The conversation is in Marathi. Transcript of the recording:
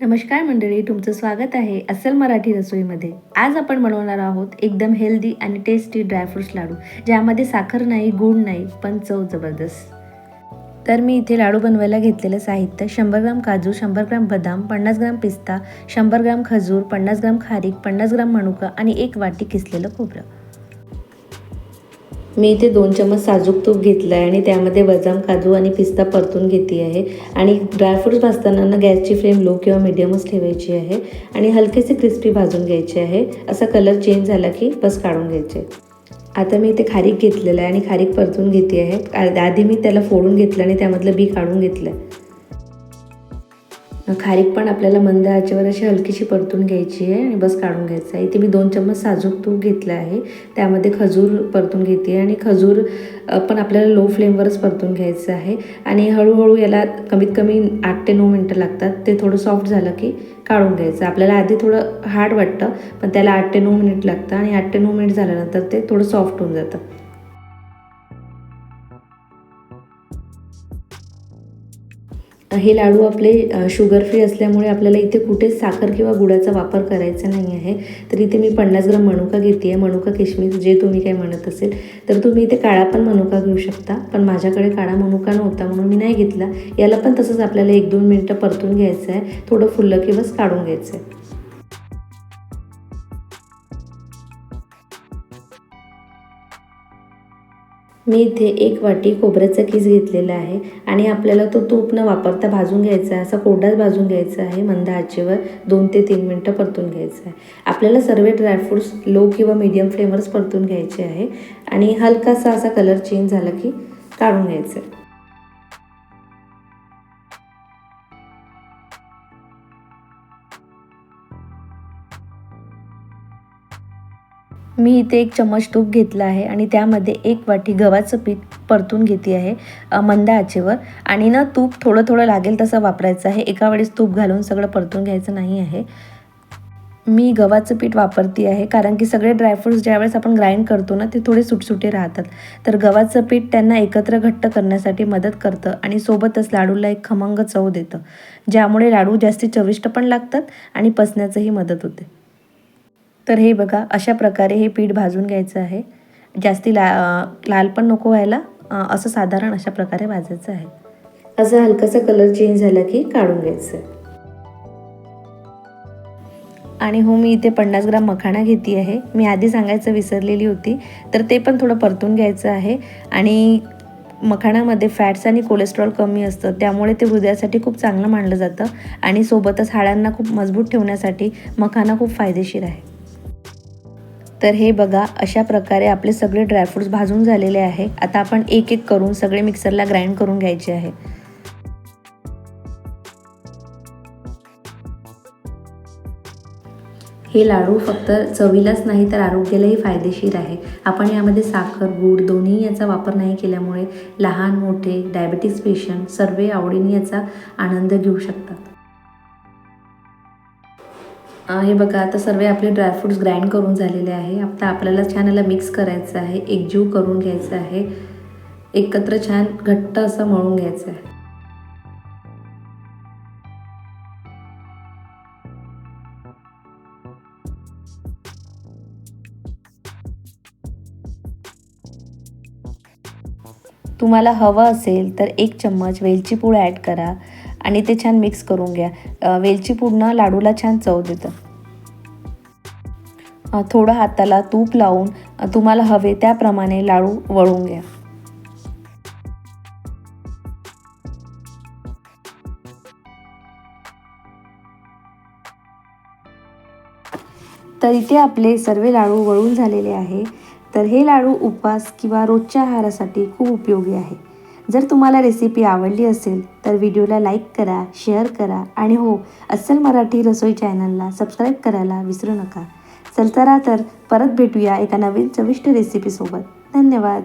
नमस्कार मंडळी तुमचं स्वागत आहे अस्सल मराठी रसोईमध्ये. आज आपण बनवणार आहोत एकदम हेल्दी आणि टेस्टी ड्रायफ्रूट्स लाडू ज्यामध्ये साखर नाही गूळ नाही पण चव जबरदस्त. तर मी इथे लाडू बनवायला घेतलेलं साहित्य शंभर ग्राम काजू शंभर ग्राम बदाम पन्नास ग्राम पिस्ता शंभर ग्राम खजूर पन्नास ग्राम खारीक पन्नास ग्राम मनुका आणि एक वाटी किसलेलं खोबरं. मी इथे दोन चमच साजूक तूप घेतलं आहे आणि त्यामध्ये बदाम काजू आणि पिस्ता परतून घेते आहे आणि ड्रायफ्रूट्स भाजताना ना गॅसची फ्लेम लो किंवा मिडियमच ठेवायची आहे. आणि हलकेसे क्रिस्पी भाजून घ्यायचे आहे. असा कलर चेंज झाला की बस काढून घ्यायचे. आता मी इथे खारीक घेतलेलं आहे आणि खारीक परतून घेते आहे आधी मी त्याला फोडून घेतलं आणि त्यामधलं बी काढून घेतलं आहे खारीक पण आपल्याला मंद आचेवर अशी हलकीशी परतून घ्यायची आहे आणि बस काढून घ्यायचं आहे. इथे मी दोन चम्मच साजूक तूप घेतलं आहे. त्यामध्ये खजूर परतून घेते आणि खजूर पण आपल्याला लो फ्लेमवरच परतून घ्यायचं आहे. आणि हळूहळू याला कमीत कमी आठ ते नऊ मिनटं लागतात. ते थोडं सॉफ्ट झालं की काढून घ्यायचं. आपल्याला आधी थोडं हार्ड वाटतं पण त्याला आठ ते नऊ मिनिट लागतं आणि आठ ते नऊ मिनिट झाल्यानंतर ते थोडं सॉफ्ट होऊन जातं. हे लाडू आपले शुगर फ्री असल्यामुळे आपल्याला इथे कुठेच साखर किंवा गुळाचा वापर करायचा नाही आहे. तर इथे मी पन्नास ग्राम मनुका घेते आहे मनुका किशमिश जे तुम्ही काही म्हणत असेल. तर तुम्ही इथे काळा पण मनुका घेऊ शकता. पण माझ्याकडे काळा मनुका नव्हता म्हणून मी नाही घेतला. याला पण तसंच आपल्याला एक दोन मिनटं परतून घ्यायचं आहे थोडं फुललं किंवाच काढून घ्यायचं आहे मी इथे एक वाटी खोबऱ्याचा किस घेतलेला आहे आणि आपल्याला तो तूप न वापरता भाजून घ्यायचा आहे. असा कोरडाच भाजून घ्यायचा आहे. मंद आचेवर दोन ते तीन मिनटं परतून घ्यायचं आहे. आपल्याला सर्व ड्रायफ्रूट्स लो किंवा मीडियम फ्लेमवरच परतून घ्यायचे आहे. आणि हलकासा असा कलर चेंज झाला की काढून घ्यायचं आहे. मी इथे एक चम्मच तूप घेतला आहे आणि त्यामध्ये एक वाटी गव्हाचं पीठ परतून घेते आहे मंद आचेवर. आणि ना तूप थोडं थोडं लागेल तसं वापरायचं आहे. एका वेळेस तूप घालून सगळं परतून घ्यायचं नाही आहे. मी गव्हाचं पीठ वापरते आहे कारण की सगळे ड्रायफ्रूट्स ज्यावेळेस आपण ग्राइंड करतो ना ते थोडे सुटसुटे राहतात. तर गव्हाचं पीठ त्यांना एकत्र घट्ट करण्यासाठी मदत करतं आणि सोबतच लाडूला एक खमंग चव देतं ज्यामुळे लाडू जास्ती चविष्ट पण लागतात आणि पचण्याचंही मदत होते. तर हे बघा अशा प्रकारे हे पीठ भाजून घ्यायचं आहे. जास्ती ला लाल पण नको व्हायला असं साधारण अशा प्रकारे भाजायचं आहे. असं हलकासा कलर चेंज झाला की काढून घ्यायचं. आहे आणि हो मी इथे पन्नास ग्राम मखाणा घेते आहे. मी आधी सांगायचं विसरलेली होती तर ते पण थोडं परतून घ्यायचं आहे. आणि मखाणामध्ये फॅट्स आणि कोलेस्ट्रॉल कमी असतं त्यामुळे ते हृदयासाठी खूप चांगलं मानलं जातं. आणि सोबतच हाडांना खूप मजबूत ठेवण्यासाठी मखाना खूप फायदेशीर आहे. तर हे बघा अशा प्रकारे आपले सगळे ड्रायफ्रूट्स भाजून झालेले आहे. आता आपण एक एक करून सगळे मिक्सरला ग्राइंड करून घ्यायचे आहे. हे लाडू फक्त चवीलाच नाही तर आरोग्यालाही फायदेशीर आहे. आपण यामध्ये साखर गूळ दोन्ही याचा वापर नाही केल्यामुळे लहान मोठे डायबेटीस पेशंट सर्व आवडीने याचा आनंद घेऊ शकतात. हे बघा आता सर्व आपले ड्रायफ्रूट्स ग्राइंड करून झालेले आहे. आता आपल्याला छान याला मिक्स करायचं आहे. एकजीव करून घ्यायचं आहे. एकत्र छान घट्ट असं मळून घ्यायचं आहे. तुम्हाला हवं असेल तर एक चम्मच वेलची पूड ॲड करा. आणि ते छान मिक्स करून घ्या. वेलची पूर्ण लाडूला छान चव देतं. थोडं हाताला तूप लावून तुम्हाला हवे त्याप्रमाणे लाडू वळून घ्या. तर इथे आपले सर्व लाडू वळून झालेले आहे. तर हे लाडू उपवास किंवा रोजच्या आहारासाठी खूप उपयोगी आहे. जर तुम्हाला रेसिपी आवडली असेल तर व्हिडिओला लाईक करा शेअर करा आणि हो अस्सल मराठी रसोई चॅनलला सबस्क्राईब करायला विसरू नका. चल तर परत भेटूया एका नवीन चविष्ट रेसिपीसोबत धन्यवाद.